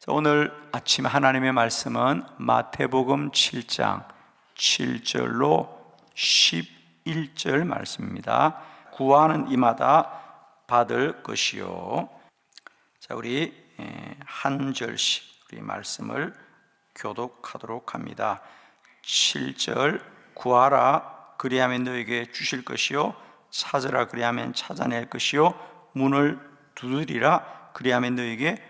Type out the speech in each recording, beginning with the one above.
자, 오늘 아침 하나님의 말씀은 마태복음 7장 7절로 11절 말씀입니다. 구하는 이마다 받을 것이요. 자, 우리 에, 한 절씩 우리 말씀을 교독하도록 합니다. 7절 구하라 그리하면 너에게 주실 것이요 찾으라 그리하면 찾아낼 것이요 문을 두드리라 그리하면 너에게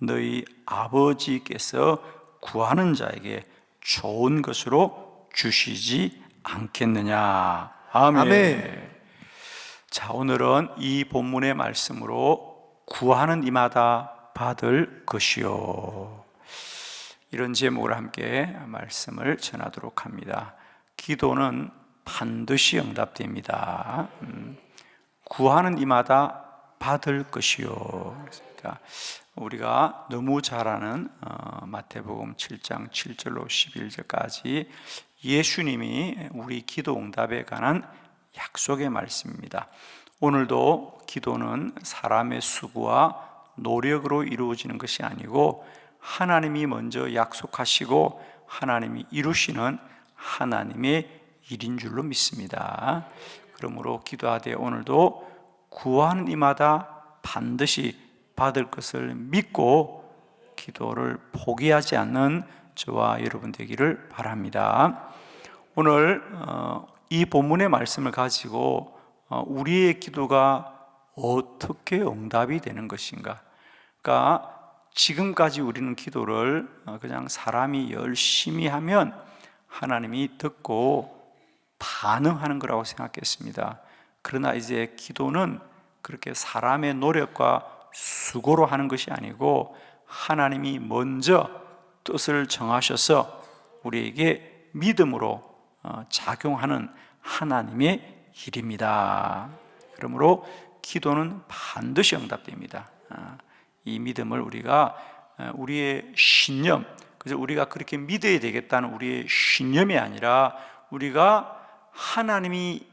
너희 아버지께서 구하는 자에게 좋은 것으로 주시지 않겠느냐 아멘. 아멘. 자 오늘은 이 본문의 말씀으로 구하는 이마다 받을 것이요 이런 제목으로 함께 말씀을 전하도록 합니다. 기도는 반드시 응답됩니다. 음, 구하는 이마다 받을 것이요. 그러니까 우리가 너무 잘 아는 어, 마태복음 7장 7절로 11절까지 예수님이 우리 기도 응답에 관한 약속의 말씀입니다. 오늘도 기도는 사람의 수고와 노력으로 이루어지는 것이 아니고 하나님이 먼저 약속하시고 하나님이 이루시는 하나님의 일인 줄로 믿습니다. 그러므로 기도하되 오늘도 구하는 이마다 반드시 받을 것을 믿고 기도를 포기하지 않는 저와 여러분 되기를 바랍니다. 오늘 어, 이 본문의 말씀을 가지고 어, 우리의 기도가 어떻게 응답이 되는 것인가? 그러니까 지금까지 우리는 기도를 어, 그냥 사람이 열심히 하면 하나님이 듣고 반응하는 거라고 생각했습니다. 그러나 이제 기도는 그렇게 사람의 노력과 수고로 하는 것이 아니고 하나님이 먼저 뜻을 정하셔서 우리에게 믿음으로 어, 작용하는 하나님의 일입니다. 그러므로 기도는 반드시 응답됩니다. 아, 이 믿음을 우리가 어, 우리의 신념, 그래서 우리가 그렇게 믿어야 되겠다는 우리의 신념이 아니라 우리가 하나님이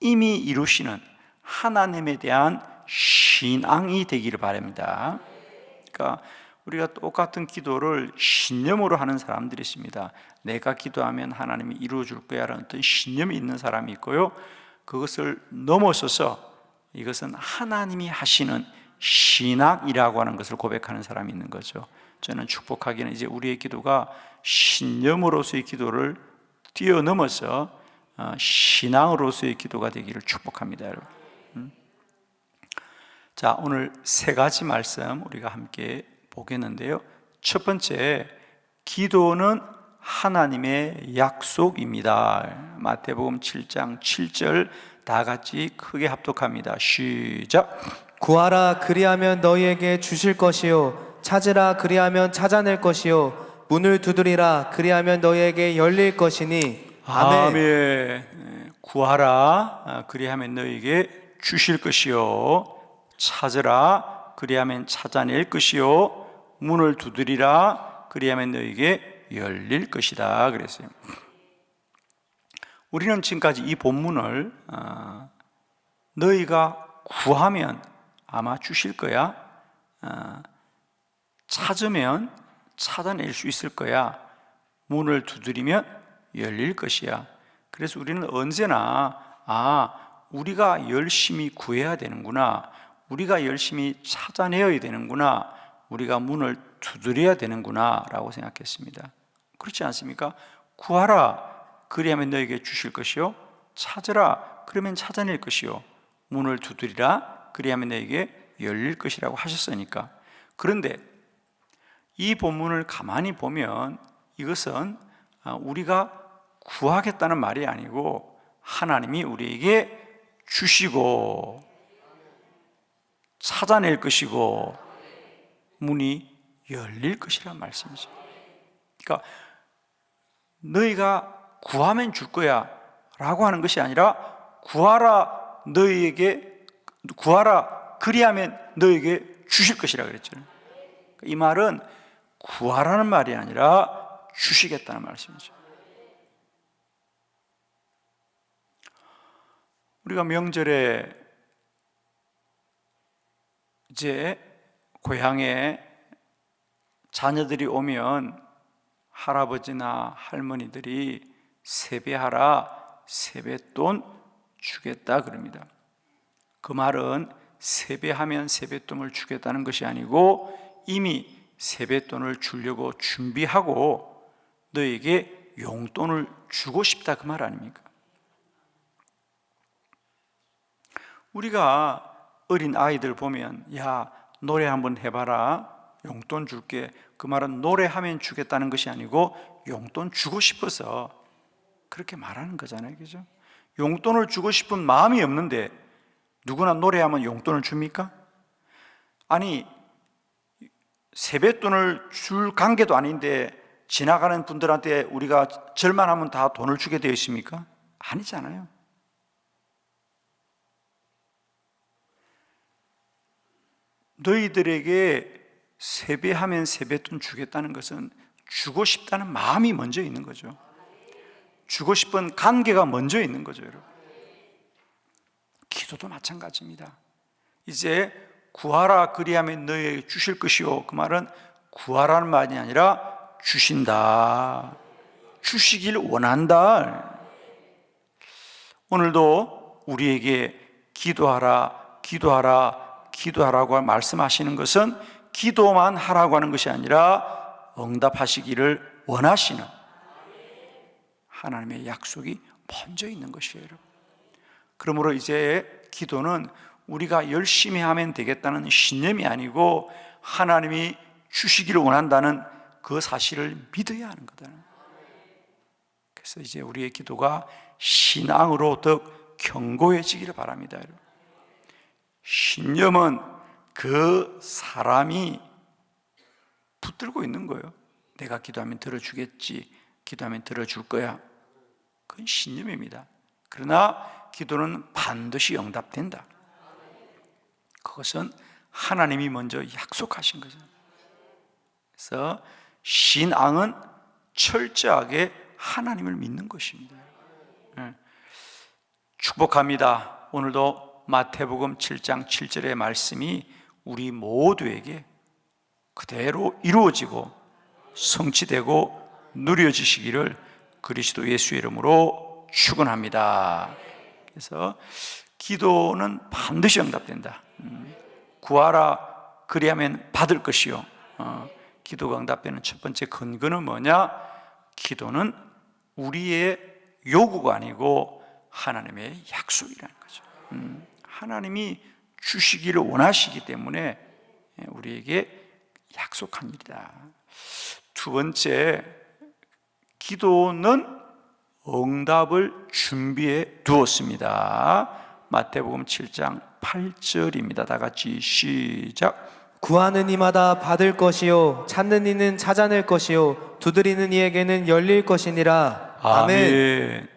이미 이루시는 하나님에 대한 신 앙이 되기를 바랍니다. 그러니까 우리가 똑같은 기도를 신념으로 하는 사람들이 있습니다. 내가 기도하면 하나님이 이루어 줄 거야라는 어떤 신념이 있는 사람이 있고요. 그것을 넘어서서 이것은 하나님이 하시는 신학이라고 하는 것을 고백하는 사람이 있는 거죠. 저는 축복하기는 이제 우리의 기도가 신념으로서의 기도를 뛰어넘어서 어, 신앙으로서의 기도가 되기를 축복합니다, 여러분. 음? 자, 오늘 세 가지 말씀 우리가 함께 보겠는데요. 첫 번째, 기도는 하나님의 약속입니다. 마태복음 7장 7절 다 같이 크게 합독합니다. 시작. 구하라 그리하면 너희에게 주실 것이요 찾으라 그리하면 찾아낼 것이요 문을 두드리라 그리하면 너희에게 열릴 것이니 아멘. 아멘. 예, 구하라 아, 그리하면 너에게 주실 것이요 찾으라 그리하면 찾아낼 것이요 문을 두드리라 그리하면 너에게 열릴 것이다 그랬어요. 우리는 지금까지 이 본문을 아, 너희가 구하면 아마 주실 거야. 아, 찾으면 찾아낼 수 있을 거야. 문을 두드리면 열릴 것이야. 그래서 우리는 언제나 아, 우리가 열심히 구해야 되는구나. 우리가 열심히 찾아내야 되는구나. 우리가 문을 두드려야 되는구나 라고 생각했습니다. 그렇지 않습니까? 구하라. 그리하면 너에게 주실 것이요. 찾으라. 그러면 찾아낼 것이요. 문을 두드리라. 그리하면 너에게 열릴 것이라고 하셨으니까. 그런데 이 본문을 가만히 보면 이것은 아, 우리가 구하겠다는 말이 아니고 하나님이 우리에게 주시고 찾아낼 것이고 문이 열릴 것이란 말씀이죠. 그러니까 너희가 구하면 줄 거야 라고 하는 것이 아니라 구하라 너희에게 구하라 그리하면 너희에게 주실 것이라 그랬죠. 이 말은 구하라는 말이 아니라 주시겠다는 말씀이죠. 우리가 명절에 이제 고향에 자녀들이 오면 할아버지나 할머니들이 세배하라 세뱃돈 주겠다 그럽니다. 그 말은 세배하면 세뱃돈을 주겠다는 것이 아니고 이미 세뱃돈을 주려고 준비하고 너에게 용돈을 주고 싶다 그 말 아닙니까? 우리가 어린 아이들 보면 야 노래 한번 해봐라 용돈 줄게 그 말은 노래하면 주겠다는 것이 아니고 용돈 주고 싶어서 그렇게 말하는 거잖아요 그죠? 용돈을 주고 싶은 마음이 없는데 누구나 노래하면 용돈을 줍니까? 아니 세뱃돈을 줄 관계도 아닌데 지나가는 분들한테 우리가 절만하면 다 돈을 주게 되어 있습니까? 아니잖아요 너희들에게 세배하면 세뱃돈 주겠다는 것은 주고 싶다는 마음이 먼저 있는 거죠. 주고 싶은 관계가 먼저 있는 거죠, 여러분. 기도도 마찬가지입니다. 이제 구하라 그리하면 너희에게 주실 것이요. 그 말은 구하라는 말이 아니라 주신다. 주시길 원한다. 오늘도 우리에게 기도하라, 기도하라, 기도하라고 말씀하시는 것은 기도만 하라고 하는 것이 아니라 응답하시기를 원하시는 하나님의 약속이 먼저 있는 것이에요, 여러분. 그러므로 이제 기도는 우리가 열심히 하면 되겠다는 신념이 아니고 하나님이 주시기를 원한다는 그 사실을 믿어야 하는 거다. 그래서 이제 우리의 기도가 신앙으로 더 견고해지기를 바랍니다. 여러분. 신념은 그 사람이 붙들고 있는 거예요. 내가 기도하면 들어주겠지. 기도하면 들어줄 거야. 그건 신념입니다. 그러나 기도는 반드시 응답된다. 그것은 하나님이 먼저 약속하신 거죠. 그래서 신앙은 철저하게 하나님을 믿는 것입니다. 예. 축복합니다. 오늘도 마태복음 7장 7절의 말씀이 우리 모두에게 그대로 이루어지고 성취되고 누려지시기를 그리스도 예수 이름으로 축원합니다. 그래서 기도는 반드시 응답된다. 음, 구하라 그리하면 받을 것이요. 어, 기도가 응답되는 첫 번째 근거는 뭐냐? 기도는 우리의 요구가 아니고 하나님의 약속이라는 거죠. 음, 하나님이 주시기를 원하시기 때문에 우리에게 약속한 일이다. 두 번째, 기도는 응답을 준비해 두었습니다. 마태복음 7장 8절입니다. 다 같이 시작. 구하는 이마다 받을 것이요 찾는 이는 찾아낼 것이요 두드리는 이에게는 열릴 것이니라 아멘. 아멘.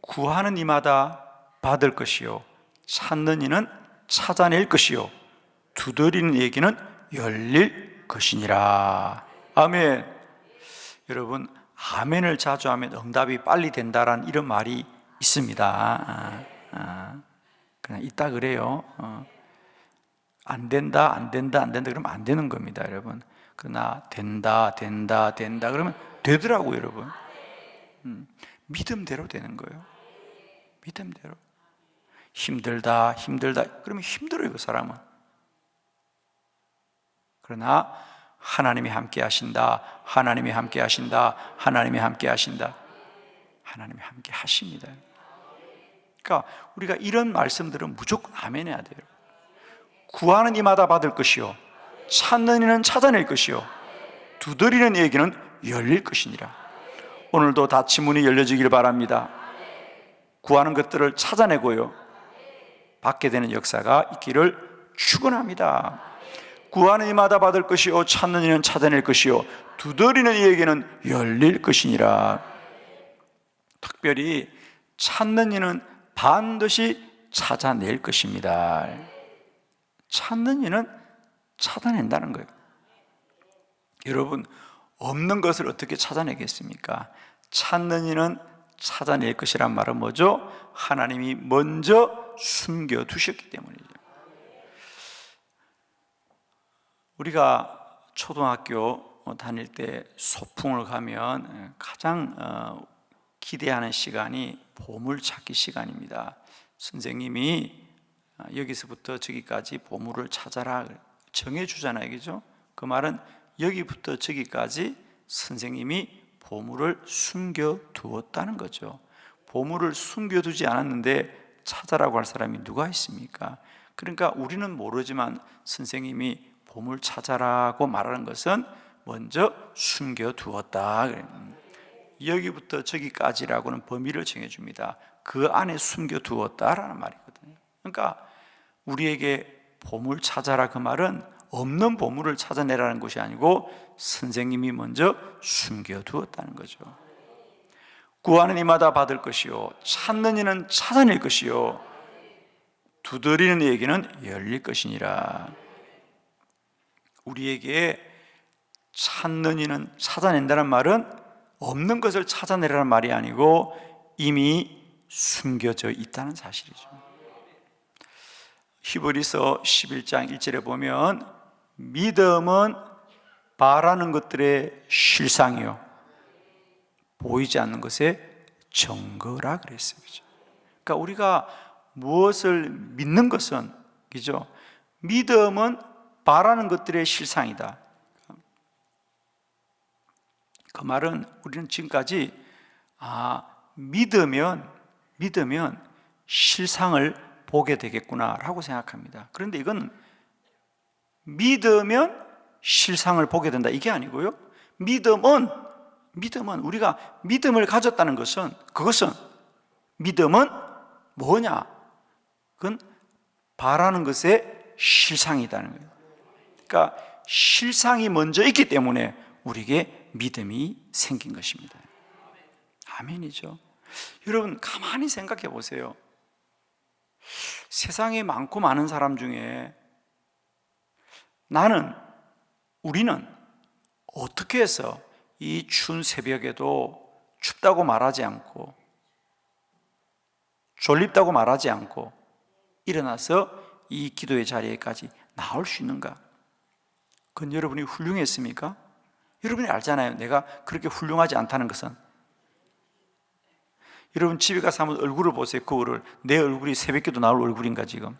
구하는 이마다 받을 것이요 찾는 이는 찾아낼 것이요 두드리는 얘기는 열릴 것이니라. 아멘. 여러분 아멘을 자주 하면 응답이 빨리 된다라는 이런 말이 있습니다. 아, 아, 그냥 있다 그래요. 어. 안 된다, 안 된다, 안 된다 그러면 안 되는 겁니다, 여러분. 그러나 된다, 된다, 된다 그러면 되더라고요, 여러분. 음, 믿음대로 되는 거예요. 믿음대로. 힘들다, 힘들다. 그러면 힘들어요, 그 사람은. 그러나 하나님이 함께 하신다. 하나님이 함께 하신다. 하나님이 함께 하신다. 하나님이 함께 하십니다. 그러니까 우리가 이런 말씀들은 무조건 아멘 해야 돼요. 구하는 이마다 받을 것이요. 찾는 이는 찾아낼 것이요. 두드리는 얘기는 열릴 것이니라. 오늘도 닫힌 문이 열려지길 바랍니다. 구하는 것들을 찾아내고요. 받게 되는 역사가 있기를 축원합니다. 구하는 이마다 받을 것이요 찾는 이는 찾아낼 것이요 두드리는 이에게는 열릴 것이니라 특별히 찾는 이는 반드시 찾아낼 것입니다 찾는 이는 찾아낸다는 거예요 여러분 없는 것을 어떻게 찾아내겠습니까? 찾는 이는 찾아낼 것이란 말은 뭐죠? 하나님이 먼저 숨겨 두셨기 때문이죠. 우리가 초등학교 다닐 때 소풍을 가면 가장 어, 기대하는 시간이 보물 찾기 시간입니다. 선생님이 아, 여기서부터 저기까지 보물을 찾아라 정해 주잖아요, 그죠? 그 말은 여기부터 저기까지 선생님이 보물을 숨겨 두었다는 거죠. 보물을 숨겨 두지 않았는데 찾아라고 할 사람이 누가 있습니까? 그러니까 우리는 모르지만 선생님이 보물 찾아라고 말하는 것은 먼저 숨겨 두었다. 여기부터 저기까지라고는 범위를 정해 줍니다. 그 안에 숨겨 두었다라는 말이거든요. 그러니까 우리에게 보물 찾아라 그 말은 없는 보물을 찾아내라는 것이 아니고 선생님이 먼저 숨겨 두었다는 거죠. 구하는 이마다 받을 것이요 찾는 이는 찾아낼 것이요 두드리는 이에게는 열릴 것이니라. 우리에게 찾는 이는 찾아낸다는 말은 없는 것을 찾아내라는 말이 아니고 이미 숨겨져 있다는 사실이죠. 히브리서 11장 1절에 보면 믿음은 바라는 것들의 실상이요 보이지 않는 것의 증거라 그랬어요. 그죠? 그러니까 우리가 무엇을 믿는 것은 그죠? 믿음은 바라는 것들의 실상이다. 그 말은 우리는 지금까지 아 믿으면 믿으면 실상을 보게 되겠구나라고 생각합니다. 그런데 이건 믿으면 실상을 보게 된다 이게 아니고요. 믿음은 믿음은 우리가 믿음을 가졌다는 것은 그것은 믿음은 뭐냐? 그건 바라는 것의 실상이라는 거예요. 그러니까 실상이 먼저 있기 때문에 우리에게 믿음이 생긴 것입니다. 아멘이죠. 여러분 가만히 생각해 보세요. 세상에 많고 많은 사람 중에 나는 우리는 어떻게 해서 이 추운 새벽에도 춥다고 말하지 않고 졸립다고 말하지 않고 일어나서 이 기도의 자리에까지 나올 수 있는가? 그건 여러분이 훌륭했습니까? 여러분이 알잖아요. 내가 그렇게 훌륭하지 않다는 것은. 여러분 집에 가서 한번 얼굴을 보세요. 거울을. 내 얼굴이 새벽에도 나올 얼굴인가 지금?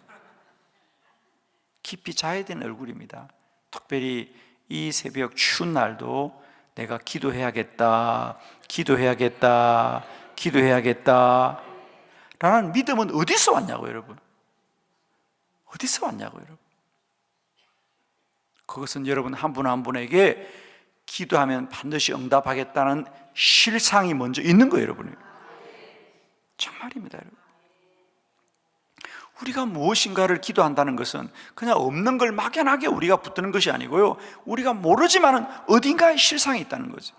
깊이 자야 되는 얼굴입니다. 특별히 이 새벽 추운 날도 내가 기도해야겠다, 기도해야겠다, 기도해야겠다. 라는 믿음은 어디서 왔냐고, 여러분? 어디서 왔냐고, 여러분? 그것은 여러분 한 분한 분에게 기도하면 반드시 응답하겠다는 실상이 먼저 있는 거예요, 여러분. 정말입니다, 여러분. 우리가 무엇인가를 기도한다는 것은 그냥 없는 걸 막연하게 우리가 붙드는 것이 아니고요. 우리가 모르지만은 어딘가에 실상이 있다는 거죠.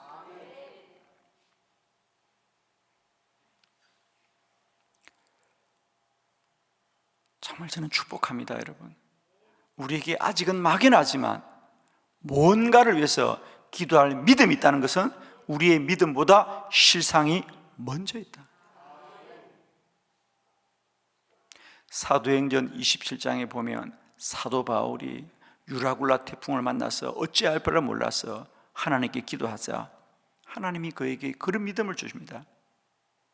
정말 저는 축복합니다, 여러분. 우리에게 아직은 막연하지만 뭔가를 위해서 기도할 믿음이 있다는 것은 우리의 믿음보다 실상이 먼저 있다. 사도행전 27장에 보면 사도 바울이 유라굴라 태풍을 만나서 어찌할 바를 몰라서 하나님께 기도하자 하나님이 그에게 그런 믿음을 주십니다.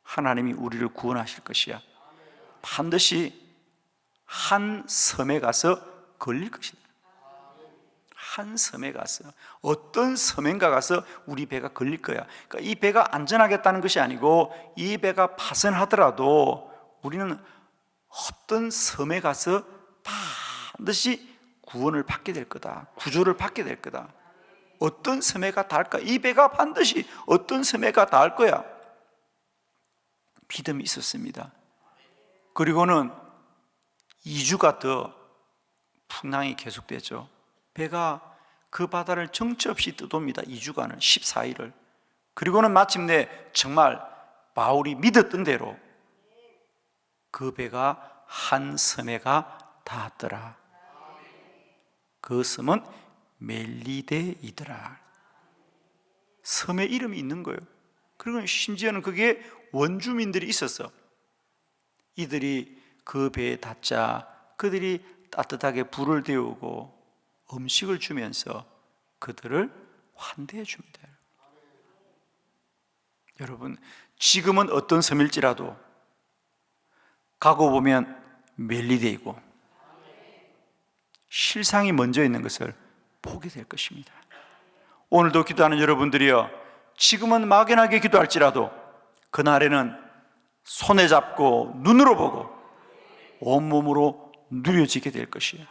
하나님이 우리를 구원하실 것이야. 반드시 한 섬에 가서 걸릴 것이다. 한 섬에 가서 어떤 섬인가 가서 우리 배가 걸릴 거야. 그러니까 이 배가 안전하겠다는 것이 아니고 이 배가 파선하더라도 우리는 어떤 섬에 가서 반드시 구원을 받게 될 거다. 구조를 받게 될 거다. 어떤 섬에가 닿을까? 이 배가 반드시 어떤 섬에가 닿을 거야. 믿음이 있었습니다. 그리고는 2주가 더 풍랑이 계속되죠. 배가 그 바다를 정처 없이 뜨돕니다. 2주간을 14일을. 그리고는 마침내 정말 바울이 믿었던 대로 그 배가 한 섬에가 닿았더라. 그 섬은 멜리데이더라. 섬의 이름이 있는 거예요. 그리고 심지어는 그게 원주민들이 있었어. 이들이 그 배에 닿자 그들이 따뜻하게 불을 데우고 음식을 주면서 그들을 환대해 줍니다. 여러분, 지금은 어떤 섬일지라도 가고 보면 멜리데이고 실상이 먼저 있는 것을 보게 될 것입니다. 오늘도 기도하는 여러분들이여 지금은 막연하게 기도할지라도 그날에는 손에 잡고 눈으로 보고 온몸으로 누려지게 될 것이에요.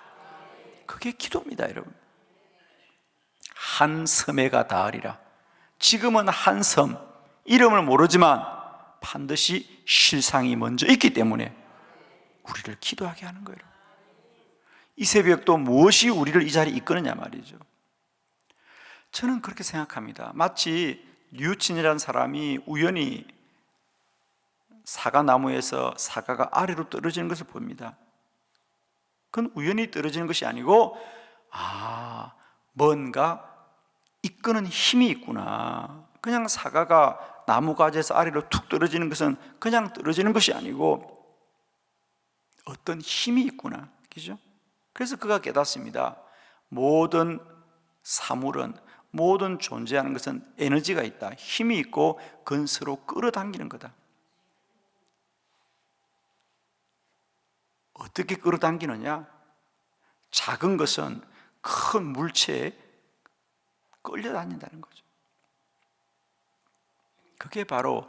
그게 기도입니다, 여러분. 한 섬에가 닿으리라. 지금은 한 섬, 이름을 모르지만 반드시 실상이 먼저 있기 때문에 우리를 기도하게 하는 거예요. 이 새벽도 무엇이 우리를 이 자리에 이끄느냐 말이죠. 저는 그렇게 생각합니다. 마치 뉴친이라는 사람이 우연히 사과 나무에서 사과가 아래로 떨어지는 것을 봅니다. 그건 우연히 떨어지는 것이 아니고 아 뭔가 이끄는 힘이 있구나. 그냥 사과가 나무 가지에서 아래로 툭 떨어지는 것은 그냥 떨어지는 것이 아니고 어떤 힘이 있구나. 그죠? 그래서 그가 깨닫습니다. 모든 사물은 모든 존재하는 것은 에너지가 있다. 힘이 있고 서로 끌어당기는 거다. 어떻게 끌어당기느냐? 작은 것은 큰 물체에 끌려다닌다는 거죠. 그게 바로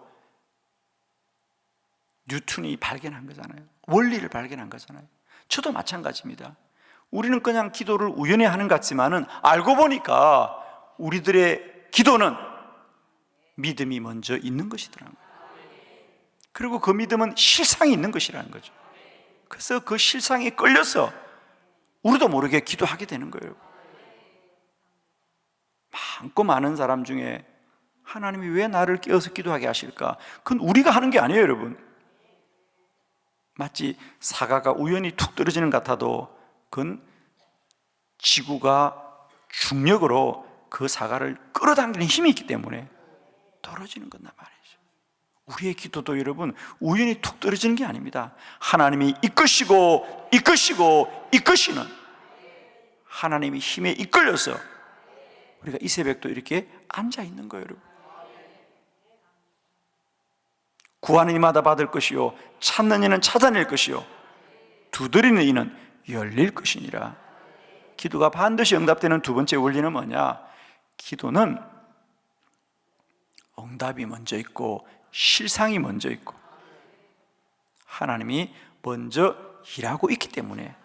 뉴턴이 발견한 거잖아요. 원리를 발견한 거잖아요. 저도 마찬가지입니다. 우리는 그냥 기도를 우연히 하는 것 같지만은 알고 보니까 우리들의 기도는 믿음이 먼저 있는 것이더라고요. 그리고 그 믿음은 실상이 있는 것이라는 거죠. 그래서 그 실상에 끌려서 우리도 모르게 기도하게 되는 거예요. 많고 많은 사람 중에 하나님이 왜 나를 깨어서 기도하게 하실까? 그건 우리가 하는 게 아니에요, 여러분. 마치 사과가 우연히 툭 떨어지는 것 같아도 그건 지구가 중력으로 그 사과를 끌어당기는 힘이 있기 때문에 떨어지는 건단 말이죠. 우리의 기도도 여러분 우연히 툭 떨어지는 게 아닙니다. 하나님이 이끄시고 이끄시고 이끄시는 하나님의 힘에 이끌려서 우리가 이 새벽도 이렇게 앉아 있는 거예요, 여러분. 구하는 이마다 받을 것이요 찾는 이는 찾아낼 것이요 두드리는 이는 열릴 것이니라. 기도가 반드시 응답되는 두 번째 원리는 뭐냐? 기도는 응답이 먼저 있고 실상이 먼저 있고 하나님이 먼저 일하고 있기 때문에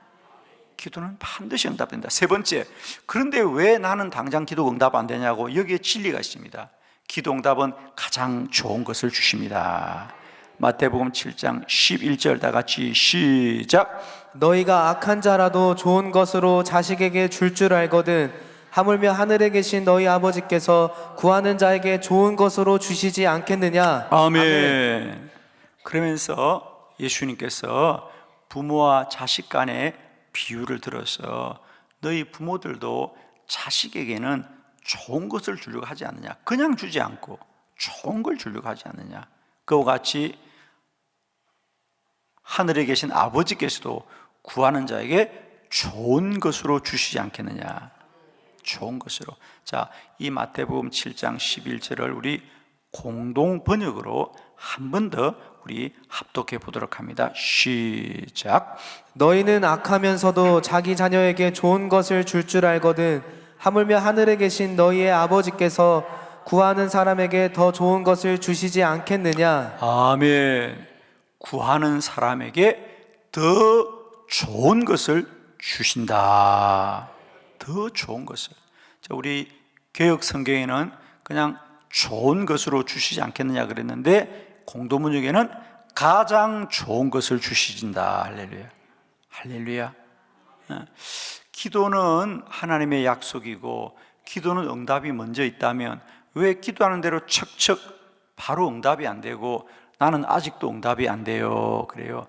기도는 반드시 응답된다. 세 번째, 그런데 왜 나는 당장 기도 응답 안 되냐고 여기에 진리가 있습니다. 기도 응답은 가장 좋은 것을 주십니다. 마태복음 7장 11절 다 같이 시작. 너희가 악한 자라도 좋은 것으로 자식에게 줄줄 알거든 하물며 하늘에 계신 너희 아버지께서 구하는 자에게 좋은 것으로 주시지 않겠느냐 아멘. 그러면서 예수님께서 부모와 자식 간의 비유를 들어서 너희 부모들도 자식에게는 좋은 것을 주려고 하지 않느냐. 그냥 주지 않고 좋은 걸 주려고 하지 않느냐. 그와 같이 하늘에 계신 아버지께서도 구하는 자에게 좋은 것으로 주시지 않겠느냐. 좋은 것으로. 자, 이 마태복음 7장 11절을 우리 공동 번역으로 한 번 더 우리 합독해 보도록 합니다. 시작. 너희는 악하면서도 자기 자녀에게 좋은 것을 줄줄 알거든 하물며 하늘에 계신 너희의 아버지께서 구하는 사람에게 더 좋은 것을 주시지 않겠느냐 아멘. 구하는 사람에게 더 좋은 것을 주신다. 더 좋은 것을. 자, 우리 개혁 성경에는 그냥 좋은 것으로 주시지 않겠느냐 그랬는데 공도문역에는 가장 좋은 것을 주시진다. 할렐루야. 할렐루야. 어. 기도는 하나님의 약속이고 기도는 응답이 먼저 있다면 왜 기도하는 대로 척척 바로 응답이 안 되고 나는 아직도 응답이 안 돼요. 그래요.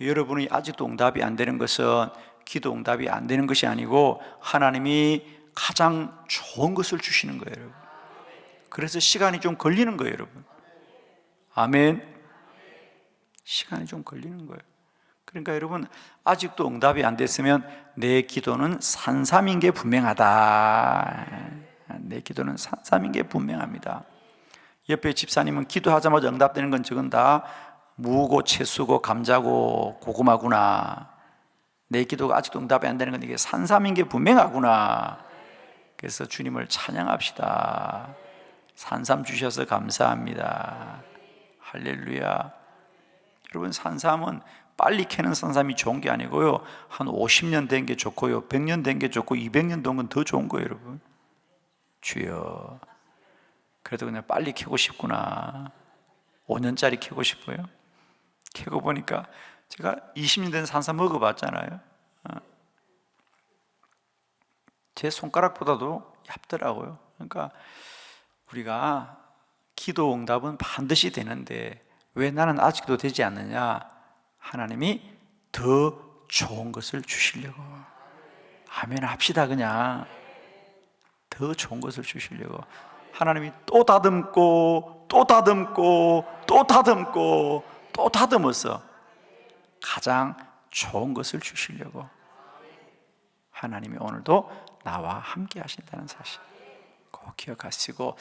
여러분이 아직도 응답이 안 되는 것은 기도 응답이 안 되는 것이 아니고 하나님이 가장 좋은 것을 주시는 거예요, 여러분. 그래서 시간이 좀 걸리는 거예요, 여러분. 아멘. 시간이 좀 걸리는 거예요. 그러니까 여러분 아직도 응답이 안 됐으면 내 기도는 산삼인 게 분명하다. 내 기도는 산삼인 게 분명합니다. 옆에 집사님은 기도하자마자 응답되는 건 저건 다 무고 채수고 감자고 고구마구나. 내 기도가 아직도 응답이 안 되는 건 이게 산삼인 게 분명하구나. 그래서 주님을 찬양합시다. 산삼 주셔서 감사합니다. 할렐루야. 여러분 산삼은 빨리 캐는 산삼이 좋은 게 아니고요. 한 50년 된 게 좋고요. 100년 된 게 좋고 200년 된 건 더 좋은 거예요, 여러분. 주여. 그래도 그냥 빨리 캐고 싶구나. 5년짜리 캐고 싶어요. 캐고 보니까 제가 20년 된 산삼 먹어봤잖아요. 어. 제 손가락보다도 얇더라고요. 그러니까 우리가 기도 응답은 반드시 되는데 왜 나는 아직도 되지 않느냐? 하나님이 더 좋은 것을 주시려고. 아멘 합시다 그냥. 더 좋은 것을 주시려고. 하나님이 또 다듬고 또 다듬고 또 다듬고 또 다듬어서 가장 좋은 것을 주시려고 하나님이 오늘도 나와 함께 하신다는 사실 꼭 기억하시고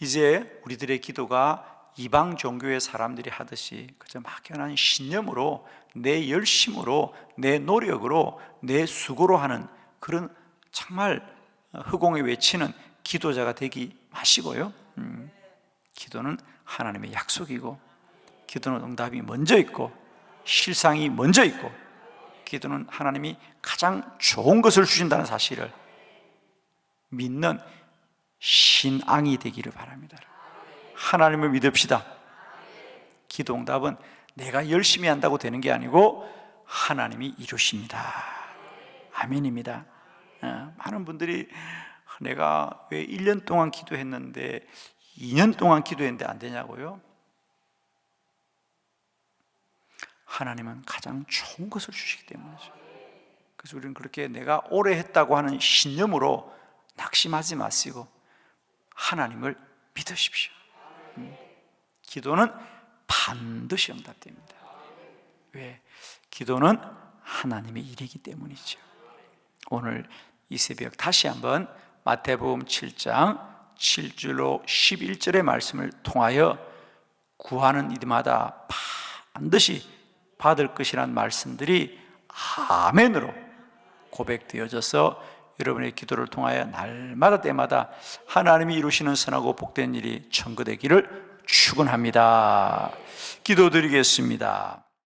이제 우리들의 기도가 이방 종교의 사람들이 하듯이 그저 막연한 신념으로 내 열심으로 내 노력으로 내 수고로 하는 그런 정말 허공에 외치는 기도자가 되기 마시고요. 음, 기도는 하나님의 약속이고 기도는 응답이 먼저 있고 실상이 먼저 있고 기도는 하나님이 가장 좋은 것을 주신다는 사실을 믿는 신앙이 되기를 바랍니다. 하나님을 믿읍시다. 기도 응답은 내가 열심히 한다고 되는 게 아니고 하나님이 이루십니다. 아멘입니다. 어, 많은 분들이 내가 왜 1년 동안 기도했는데 2년 동안 기도했는데 안 되냐고요? 하나님은 가장 좋은 것을 주시기 때문이죠. 그래서 우리는 그렇게 내가 오래 했다고 하는 신념으로 낙심하지 마시고 하나님을 믿으십시오. 음, 기도는 반드시 응답됩니다. 왜? 기도는 하나님의 일이기 때문이죠. 오늘 이 새벽 다시 한번 마태복음 7장 7절로 11절의 말씀을 통하여 구하는 이마다 반드시 받을 것이라는 말씀들이 아멘으로 고백되어져서 여러분의 기도를 통하여 날마다 때마다 하나님이 이루시는 선하고 복된 일이 청구되기를 축원합니다. 기도드리겠습니다.